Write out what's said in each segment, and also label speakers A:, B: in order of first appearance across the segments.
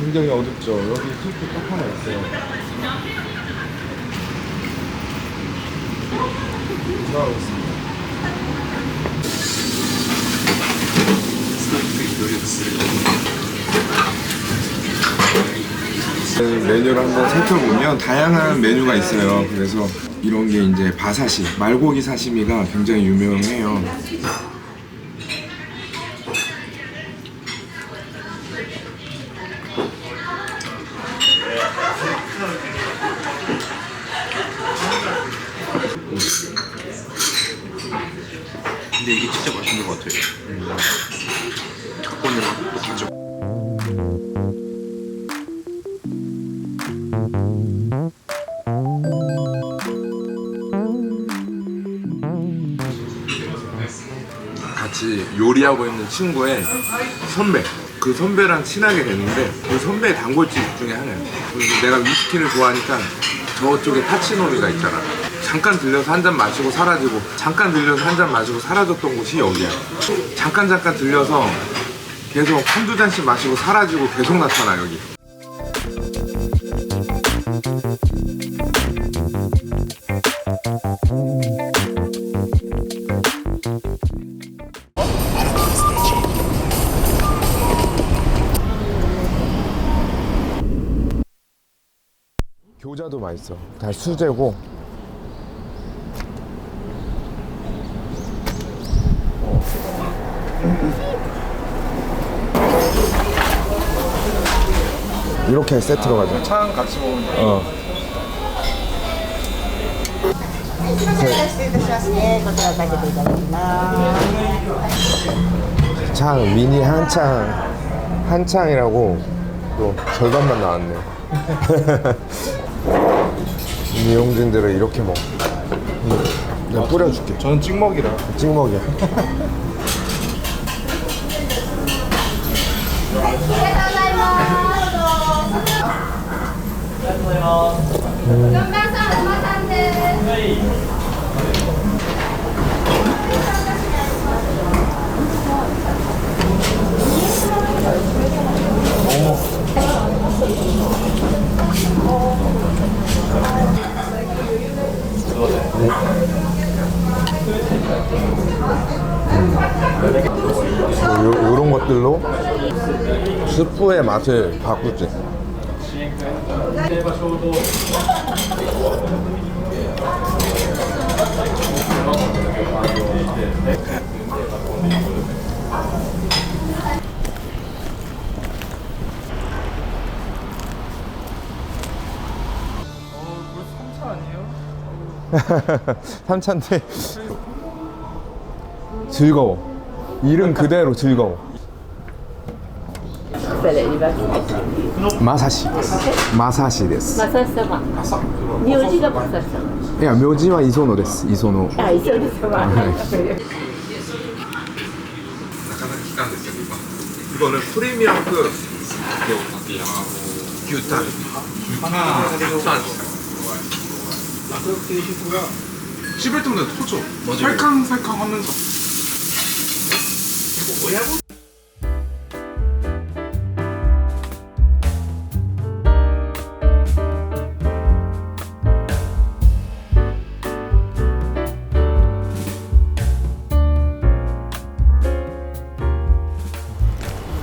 A: 굉장히 어둡죠. 여기 수프 딱 하나 있어요. 들어가고 있습니다. 메뉴를 한번 살펴보면 다양한 메뉴가 있어요. 그래서 이런 게 이제 바사시, 말고기 사시미가 굉장히 유명해요. 같이 요리하고 있는 친구의 선배. 그 선배랑 친하게 됐는데 그 선배의 단골집 중에 하나예요. 그래서 내가 위스키를 좋아하니까 저쪽에 파치노리가 있잖아. 잠깐 들려서 한 잔 마시고 사라지고 잠깐 들려서 한 잔 마시고 사라졌던 곳이 여기야. 잠깐 잠깐 들려서 계속 한두 잔씩 마시고 사라지고 계속 나타나 여기 교자도 맛있어. 다 수제고 이렇게 세트로 가자
B: 차랑 같이 먹으면
A: 어.
C: 失礼いたしますね。こちらかけていただきます。
A: 창 미니 한창 한창이라고 또 절반만 나왔네 미용진들은 이렇게 먹어 음, 내가 뿌려줄게
B: 저는 찍먹이라.
A: 찍먹이야 요런 것들로 스프의 맛을 바꾸지 삼찬데. 즐거워. 이름 그대로 즐거워
D: 失礼します。
A: 마사시 마사시 です
D: マサシ様。名字がマサシ様。
A: いや名字は磯野です磯野
D: あ、一緒ですわ。
A: 나가는 기간됐어요 이거 이거는 프리미엄급 규탄 규탄
B: 씹을 때마다 터져. 살캉살캉 하면서.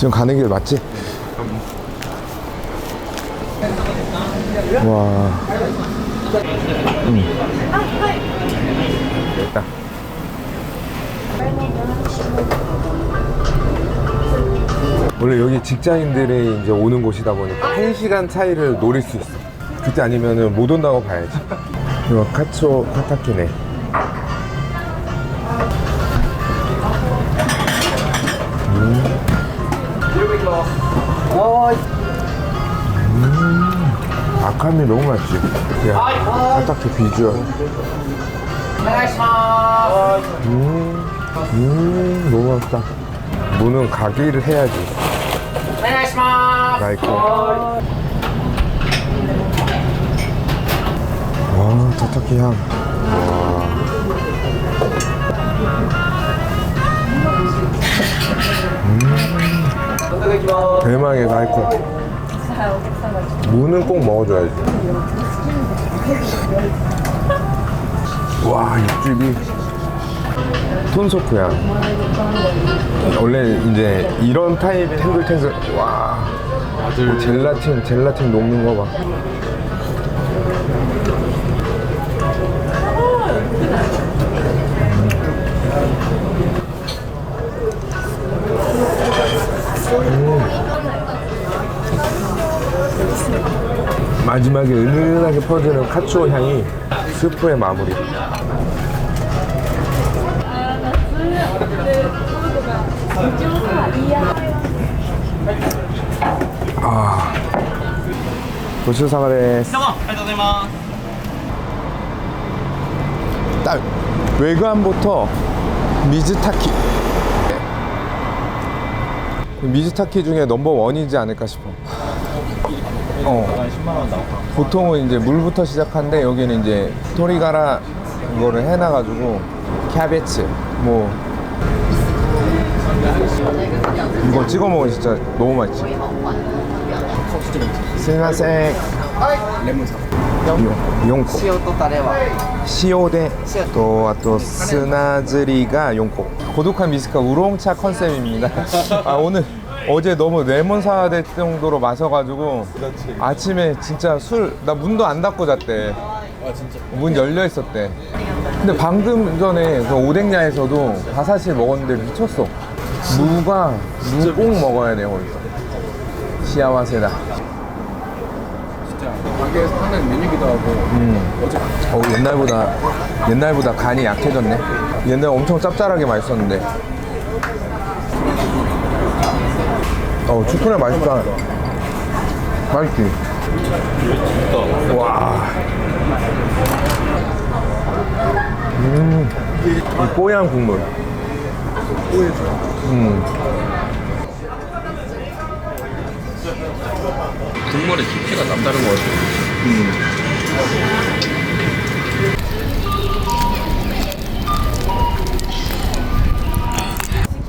A: 지금 가는 길 맞지? 와. 응. 됐다. 원래 여기 직장인들이 이제 오는 곳이다 보니까 한 시간 차이를 노릴 수 있어. 그때 아니면은 못 온다고 봐야지. 이거 카초 카타키네. 아카미 너무 맛있지. 야, 카타키 비주얼. 음, 음, 너무 맛있다. 무는 가기를 해야지. 라이코. 와, 타타키 향. 와. 대망의 라이코. 무는 꼭 먹어줘야지. 와 육즙이 톤소프야. 원래 이제 이런 타입의 탱글탱글 와뭐 젤라틴 젤라틴 녹는 거 봐. 마지막에 은은하게 퍼지는 카츠오 향이 스프의 마무리. 아, 도시사마레 딱 외관부터 미즈타키. 미즈타키 중에 넘버 원이지 않을까 싶어. 어. 보통은 이제 물부터 시작한데 여기는 이제 토리가라 이거를 해놔가지고 캐베츠 뭐 이거 찍어 먹으면 진짜 너무 맛있지. 스미마셍. 용- 용코.
E: 塩とタレは
A: 시오데 또, 아, 또 스나즈리가 용코 고독한 미스카 우롱차 컨셉입니다 아 오늘 어제 너무 레몬 사야 될 정도로 마셔가지고 아침에 진짜 술 나 문도 안 닫고 잤대. 문 열려 있었대. 근데 방금 전에 그 오뎅야에서도 바사실 먹었는데 미쳤어. 무가 무 꼭 먹어야 돼 거기서. 시아와세다.
B: 가게에서 하는 메뉴기도 하고.
A: 어, 옛날보다 옛날보다 간이 약해졌네. 옛날 엄청 짭짤하게 맛있었는데. 어, 추크레 맛있다. 맛있지. 와. 음, 이 뽀얀 국물. 음,
B: 국물의 깊이가 남다른 것 같아요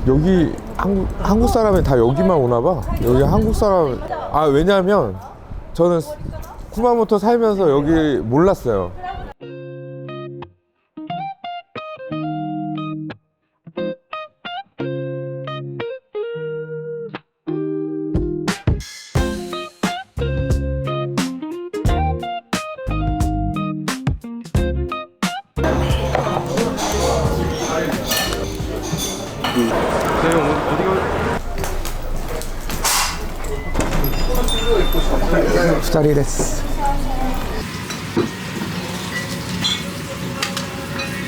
A: 여기 한국, 한국 사람이 다 여기만 오나 봐. 여기 한국 사람, 아, 왜냐면 저는 쿠마모토 살면서 여기 몰랐어요. 후다리 데스.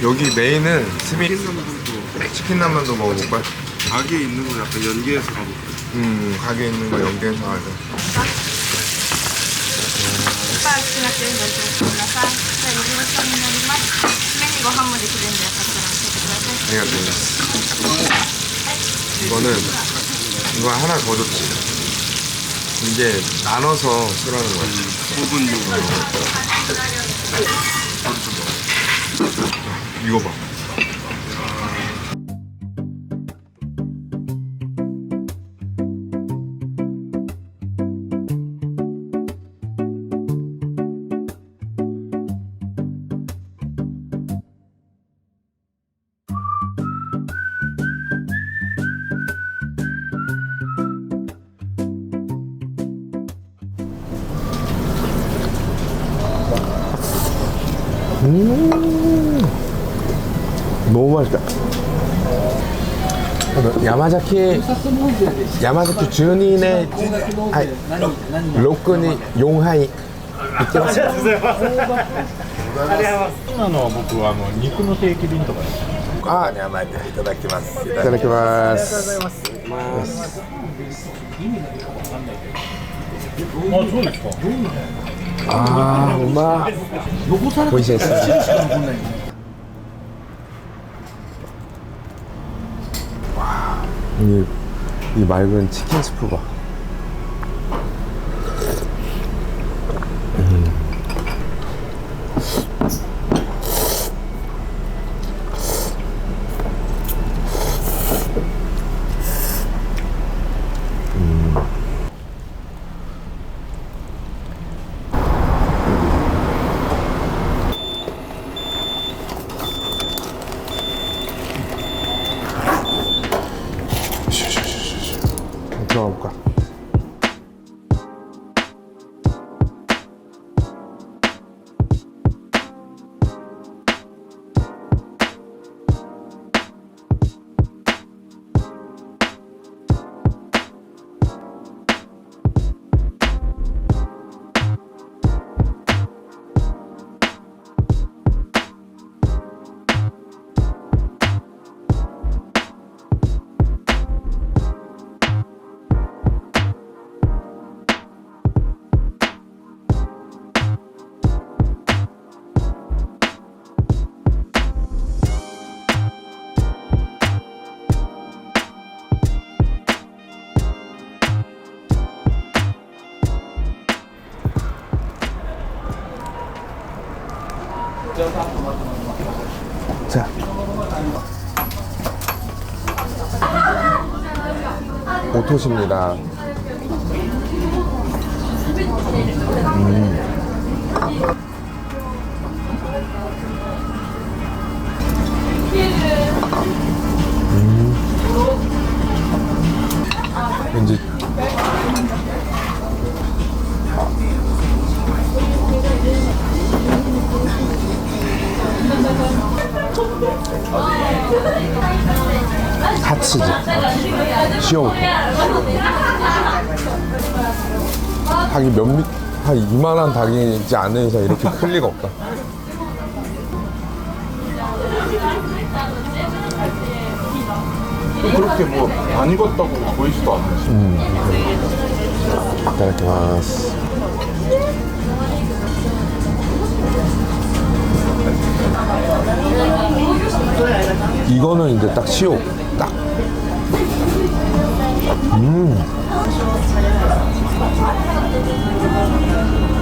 A: 여기 메인은 스미 치킨 남만도 먹어볼 거야.
B: 가게에 있는 거 약간 연계해서 가볼까요?
A: 음 가게 있는 거 연계해서 하자.
C: パーツなくんだとください。じゃあ、入り口になります。麺にご飯も
A: 내가 된다. 이거는 이거 하나 더 줬지. 이제 나눠서 쓰라는 거야.
B: 부분도
A: 이거 봐. うん。ノーマルだ山崎山崎12年、はい、六に四杯いってますありがとうございます
F: 今のは僕はあの肉の定期便とかあ甘
A: えていただきますいただきます
F: あ
A: りがとうございますん
B: あ
F: そうですか
A: 아, 엄마. 보이시겠어요? 와, 이, 이 맑은 치킨 스프 봐. 자. 오토십니다. 음. 닭이 몇 미, 한 이만한 닭이지 않은 이상 이렇게 클 리가 없다.
B: 그렇게 뭐 안 익었다고 보이지도 않네.
A: 이렇게 마스 이거는 이제 딱 시오. 딱. 음. ありがとうございます。